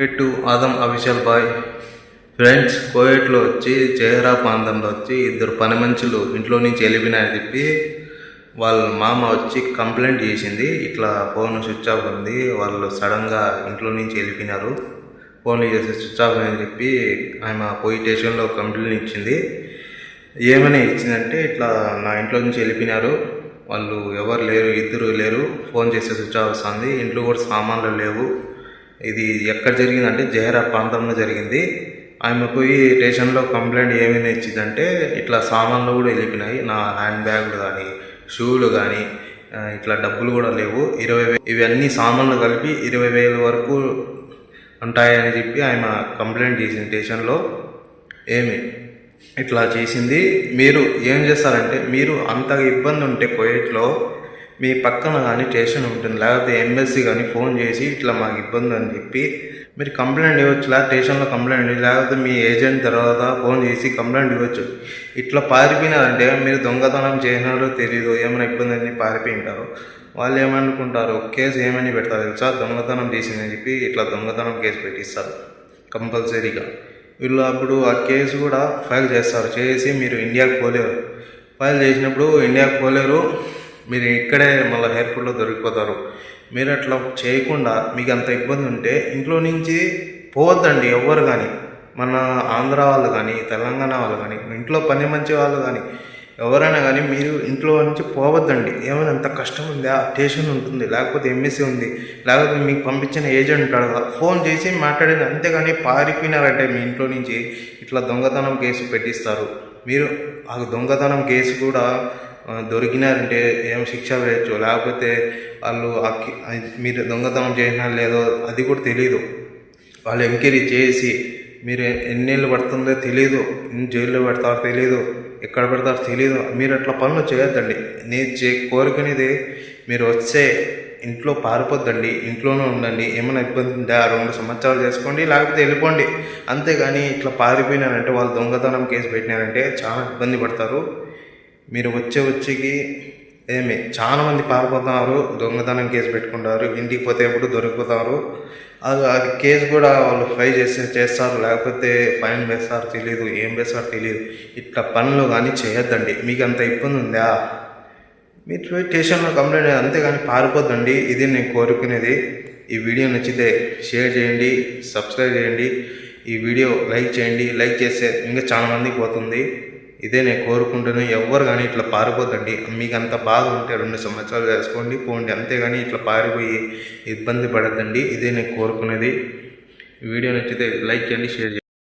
To ఆదం official boy. Friends కోయట్లో వచ్చి జయహరా ప్రాంతంలో వచ్చి ఇద్దరు పని మనుషులు ఇంట్లో నుంచి వెళ్ళిపోయినాయని చెప్పి వాళ్ళ మామ వచ్చి కంప్లైంట్ చేసింది. ఇట్లా ఫోన్ స్విచ్ ఆఫ్ ఉంది. వాళ్ళు సడన్గా ఇంట్లో నుంచి వెళ్ళిపోయినారు ఫోన్ చేసి స్విచ్ ఆఫ్ అని చెప్పి ఆమె పోయి స్టేషన్లో కంప్లైంట్ ఇచ్చింది. ఏమని ఇచ్చిందంటే ఇట్లా నా ఇంట్లో నుంచి వెళ్ళిపోయినారు వాళ్ళు ఎవరు లేరు ఇద్దరు లేరు. ఫోన్ చేస్తే స్విచ్ ఆఫ్ వస్తుంది. ఇంట్లో కూడా సామాన్లు లేవు. ఇది ఎక్కడ జరిగిందంటే జహరా ప్రాంతంలో జరిగింది. ఆమె పోయి స్టేషన్లో కంప్లైంట్ ఏమైనా ఇచ్చిందంటే ఇట్లా సామాన్లు కూడా వెళ్ళిపోయినాయి నా హ్యాండ్ బ్యాగులు కానీ షూలు కానీ ఇట్లా డబ్బులు కూడా లేవు. ఇరవై ఇవన్నీ సామాన్లు కలిపి ఇరవై వేల వరకు ఉంటాయని చెప్పి ఆమె కంప్లైంట్ చేసింది స్టేషన్లో. ఏమి? ఇట్లా చేసింది. మీరు ఏం చేస్తారంటే మీరు అంత ఇబ్బంది ఉంటే కోయట్లో మీ పక్కన కానీ స్టేషన్ ఉంటుంది లేకపోతే ఎంబెస్సీ కానీ ఫోన్ చేసి ఇట్లా మాకు ఇబ్బంది అని చెప్పి మీరు కంప్లైంట్ ఇవ్వచ్చు లేదా స్టేషన్లో కంప్లైంట్ లేకపోతే మీ ఏజెంట్ తర్వాత ఫోన్ చేసి కంప్లైంట్ ఇవ్వచ్చు. ఇట్లా పారిపోయినారంటే మీరు దొంగతనం చేసినారో తెలియదు ఏమైనా ఇబ్బంది అని పారిపోయి ఉంటారు వాళ్ళు ఏమనుకుంటారు కేసు ఏమని పెడతారు తెలుసా? దొంగతనం చేసిందని చెప్పి ఇట్లా దొంగతనం కేసు పెట్టిస్తారు కంపల్సరీగా. వీళ్ళు అప్పుడు ఆ కేసు కూడా ఫైల్ చేస్తారు చేసి మీరు ఇండియాకి పోలేరు. ఫైల్ చేసినప్పుడు ఇండియాకి పోలేరు. మీరు ఇక్కడే మళ్ళీ ఎయిర్పోర్ట్లో దొరికిపోతారు. మీరు అట్లా చేయకుండా మీకు అంత ఇబ్బంది ఉంటే ఇంట్లో నుంచి పోవద్దండి ఎవ్వరు కానీ. మన ఆంధ్ర వాళ్ళు కానీ తెలంగాణ వాళ్ళు కానీ ఇంట్లో పని మంచి వాళ్ళు కానీ ఎవరైనా కానీ మీరు ఇంట్లో నుంచి పోవద్దండి. ఏమైనా అంత కష్టం ఉందా? స్టేషన్ ఉంటుంది లేకపోతే ఎంఎస్సీ ఉంది లేకపోతే మీకు పంపించిన ఏజెంట్ ఉంటాడు కదా ఫోన్ చేసి మాట్లాడేది అంతేగాని పారిపోయినారంటే మీ ఇంట్లో నుంచి ఇట్లా దొంగతనం కేసు పెట్టిస్తారు. మీరు ఆ దొంగతనం కేసు కూడా దొరికినారంటే ఏం శిక్ష వేయచ్చు? లేకపోతే వాళ్ళు మీరు దొంగతనం చేసినా లేదో అది కూడా తెలియదు వాళ్ళు ఎంక్వైరీ చేసి మీరు ఎన్నేళ్ళు పడుతుందో తెలియదు ఎన్ని జైల్లో పెడతారో తెలియదు ఎక్కడ పెడతారో తెలియదు మీరు అట్లా పనులు చేయొద్దండి. నేను చే కోరుకునేది మీరు వచ్చే ఇంట్లో పారిపోద్దండి ఇంట్లోనే ఉండండి. ఏమైనా ఇబ్బంది ఉంటే ఆ రెండు సంవత్సరాలు చేసుకోండి లేకపోతే వెళ్ళిపోండి. అంతేగాని ఇట్లా పారిపోయినారంటే వాళ్ళు దొంగతనం కేసు పెట్టినారంటే చాలా ఇబ్బంది పడతారు. మీరు వచ్చే వచ్చేకి ఏమి చాలా మంది పారిపోతున్నారు దొంగతనం కేసు పెట్టుకుంటారు ఇంటికి పోతే ఎప్పుడు దొరికిపోతారు. అది అది కేసు కూడా వాళ్ళు ఫ్రై చేస్తే చేస్తారు లేకపోతే ఫైన్ వేస్తారు తెలియదు ఏం వేస్తారో తెలియదు ఇట్లా పనులు కానీ చేయొద్దండి. మీకు అంత ఇబ్బంది ఉందా? మీరు పోయి స్టేషన్లో కంప్లైంట్ అంతే అంతేగాని పారిపోద్దండి. ఇది నేను కోరుకునేది. ఈ వీడియో నచ్చితే షేర్ చేయండి సబ్స్క్రైబ్ చేయండి. ఈ వీడియో లైక్ చేయండి. లైక్ చేస్తే ఇంకా చాలా మందికి పోతుంది. ఇదే నేను కోరుకుంటున్నాను ఎవ్వరు కానీ ఇట్లా పారిపోతండి మీకు అంత బాధ ఉంటే రెండు సంవత్సరాలు వేసుకోండి పోండి. అంతేగాని ఇట్లా పారిపోయి ఇబ్బంది పడద్దండి. ఇదే నేను కోరుకునేది. వీడియో నచ్చితే లైక్ చేయండి షేర్ చేయండి.